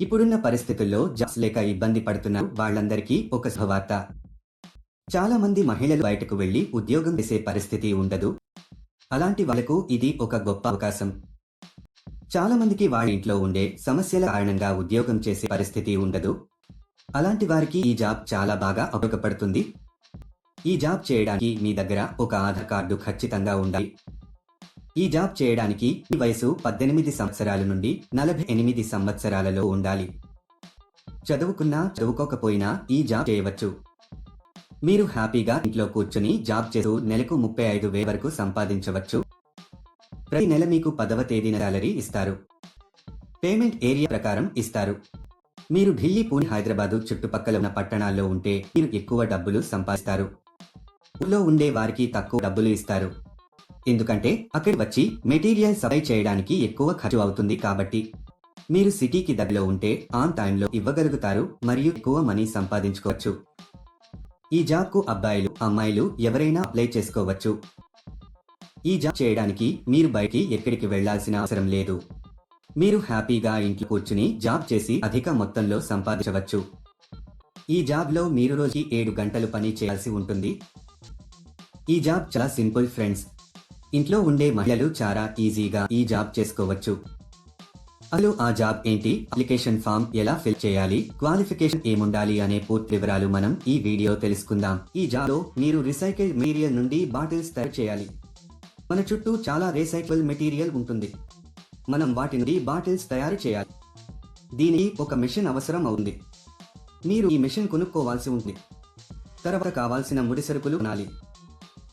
ఇప్పుడున్న పరిస్థితుల్లో జాబ్స్ లేక ఇబ్బంది పడుతున్న వాళ్ళందరికీ ఒక శుభవార్త. చాలా మంది మహిళలు బయటకు వెళ్ళి ఉద్యోగం చేసే పరిస్థితి ఉండదు. అలాంటి వాళ్ళకు ఇది ఒక గొప్ప అవకాశం. చాలా మందికి వాళ్ళ ఇంట్లో ఉండే సమస్యల కారణంగా ఉద్యోగం చేసే పరిస్థితి ఉండదు. అలాంటి వారికి ఈ జాబ్ చాలా బాగా ఉపయోగపడుతుంది. ఈ జాబ్ చేయడానికి మీ దగ్గర ఒక ఆధార్ కార్డు ఖచ్చితంగా ఉండాలి. ఈ జాబ్ చేయడానికి ఈ వయసు పద్దెనిమిది సంవత్సరాల నుండి నలభై ఎనిమిది సంవత్సరాలలో ఉండాలి. చదువుకున్నా చదువుకోకపోయినా ఈ జాబ్ చేయవచ్చు. మీరు హ్యాపీగా ఇంట్లో కూర్చుని జాబ్ చేస్తూ నెలకు ముప్పై ఐదు వే వరకు సంపాదించవచ్చు. ప్రతి నెల మీకు పదవ తేదీన సాలరీ ఇస్తారు. పేమెంట్ ఏరియా ప్రకారం ఇస్తారు. మీరు ఢిల్లీ పూణె హైదరాబాదు చుట్టుపక్కల ఉన్న పట్టణాల్లో ఉంటే మీరు ఎక్కువ డబ్బులు సంపాదిస్తారు. ఊళ్ళో ఉండే వారికి తక్కువ డబ్బులు ఇస్తారు. ఎందుకంటే అక్కడి వచ్చి మెటీరియల్ సప్లై చేయడానికి ఎక్కువ ఖర్చు అవుతుంది కాబట్టి మీరు సిటీకి దగ్గరలో ఉంటే ఆన్ టైంలో ఇవ్వగలుగుతారు మరియు ఎక్కువ మనీ సంపాదించుకోవచ్చు. ఈ జాబ్కు అబ్బాయిలు అమ్మాయిలు ఎవరైనా అప్లై చేసుకోవచ్చు. ఈ జాబ్ చేయడానికి మీరు బయటికి ఎక్కడికి వెళ్ళాల్సిన అవసరం లేదు. మీరు హ్యాపీగా ఇంట్లో కూర్చుని జాబ్ చేసి అధిక మొత్తంలో సంపాదించవచ్చు. ఈ జాబ్లో మీరు రోజుకి ఏడు గంటలు పని చేయాల్సి ఉంటుంది. ఈ జాబ్ చాలా సింపుల్ ఫ్రెండ్స్. ఇంట్లో ఉండే మహిళలు చాలా ఈజీగా ఈ జాబ్ చేసుకోవచ్చు. అసలు ఆ జాబ్ ఏంటి? అప్లికేషన్ ఫామ్ ఎలా ఫిల్ చేయాలి? క్వాలిఫికేషన్ ఏముండాలి అనే పూర్తి వివరాలు మనం ఈ వీడియో తెలుసుకుందాం. ఈ జాబ్లో మీరు రీసైకిల్ మెటీరియల్ నుండి బాటిల్స్ తయారు చేయాలి. మన చుట్టూ చాలా రీసైకిల్ మెటీరియల్ ఉంటుంది. మనం వాటి నుండి బాటిల్స్ తయారు చేయాలి. దీనికి ఒక మిషన్ అవసరం అవుతుంది. మీరు ఈ మిషన్ కొనుక్కోవాల్సి ఉంది తర్వాత కావాల్సిన ముడి సరుకులు కొనాలి.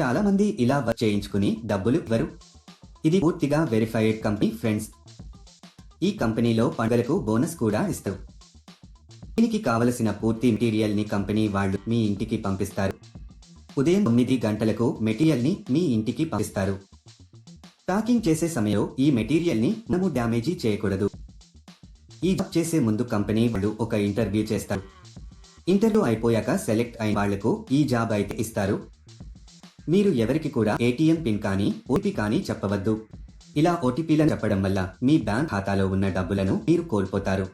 చాలా మంది ఇలా వర్క్ చేయించుకుని డబ్బులు ఇవ్వరు. ఇది పూర్తిగా వెరిఫైడ్ కంపెనీ ఫ్రెండ్స్ ఈ కంపెనీలో పండుగలకు బోనస్ కూడా ఇస్తారు. దీనికి కావలసిన పూర్తి మెటీరియల్ని కంపెనీ వాళ్ళు మీ ఇంటికి పంపిస్తారు. ఉదయం తొమ్మిది గంటలకు మెటీరియల్ని మీ ఇంటికి పంపిస్తారు. ప్యాకింగ్ చేసే సమయంలో ఈ మెటీరియల్ని మనము డ్యామేజీ చేయకూడదు. ఈ జాబ్ చేసే ముందు కంపెనీ వాళ్ళు ఒక ఇంటర్వ్యూ చేస్తారు. ఇంటర్వ్యూ అయిపోయాక సెలెక్ట్ అయిన వాళ్ళకు ఈ జాబ్ అయితే ఇస్తారు. మీరు ఎవరికి కూడా ఏటీఎం పిన్ కానీ ఓటీపీ కానీ చెప్పవద్దు. ఇలా ఓటీపీలను చెప్పడం వల్ల మీ బ్యాంక్ ఖాతాలో ఉన్న డబ్బులను మీరు కోల్పోతారు.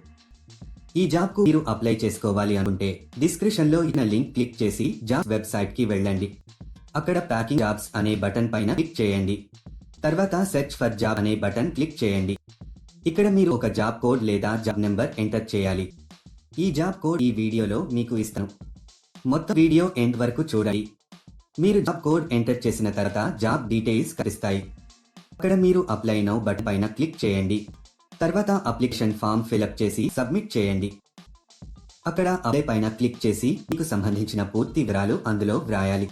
ఈ జాబ్కు మీరు అప్లై చేసుకోవాలి అనుకుంటే డిస్క్రిప్షన్లో ఇన్న ఇచ్చిన లింక్ క్లిక్ చేసి జాబ్ వెబ్సైట్కి వెళ్ళండి. అక్కడ ప్యాకింగ్ జాబ్స్ అనే బటన్ పైన క్లిక్ చేయండి. తర్వాత సెర్చ్ ఫర్ జాబ్ అనే బటన్ క్లిక్ చేయండి. ఇక్కడ మీరు ఒక జాబ్ కోడ్ లేదా జాబ్ నెంబర్ ఎంటర్ చేయాలి. ఈ జాబ్ కోడ్ ఈ వీడియోలో మీకు ఇస్తాను. మొత్తం వీడియో ఎండ్ వరకు చూడండి. మీరు జాబ్ కోడ్ ఎంటర్ చేసిన తర్వాత జాబ్ డీటెయిల్స్ కనిపిస్తాయి. అక్కడ మీరు అప్లై నౌ బట్ పైన క్లిక్ చేయండి. తర్వాత అప్లికేషన్ ఫామ్ ఫిలప్ చేసి సబ్మిట్ చేయండి. అక్కడ అప్లై పైన క్లిక్ చేసి మీకు సంబంధించిన పూర్తి వివరాలు అందులో వ్రాయాలి.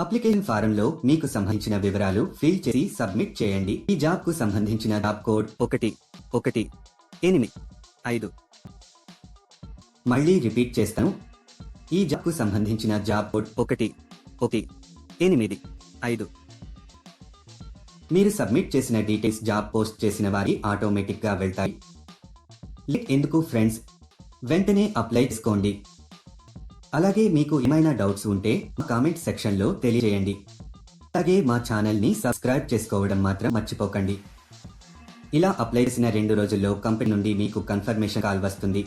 అప్లికేషన్ ఫారంలో మీకు సంబంధించిన వివరాలు ఫిల్ చేసి సబ్మిట్ చేయండి. ఈ జాబ్కు సంబంధించిన జాబ్ కోడ్ ఒకటి ఒకటి ఎనిమిది ఐదు. మళ్ళీ రిపీట్ చేస్తాను. ఈ జాబ్కు సంబంధించిన జాబ్ కోడ్ ఒకటి ఒకటి ఎనిమిది ఐదు. మీరు సబ్మిట్ చేసిన డీటెయిల్స్ జాబ్ పోస్ట్ చేసిన వారి ఆటోమేటిక్గా వెళ్తాయి. లిక్ ఎందుకు ఫ్రెండ్స్? వెంటనే అప్లై చేసుకోండి. అలాగే మీకు ఏమైనా డౌట్స్ ఉంటే మా కామెంట్ సెక్షన్లో తెలియజేయండి. అలాగే మా ఛానల్ని సబ్స్క్రైబ్ చేసుకోవడం మాత్రం మర్చిపోకండి. ఇలా అప్లై చేసిన రెండు రోజుల్లో కంపెనీ నుండి మీకు కన్ఫర్మేషన్ కాల్ వస్తుంది.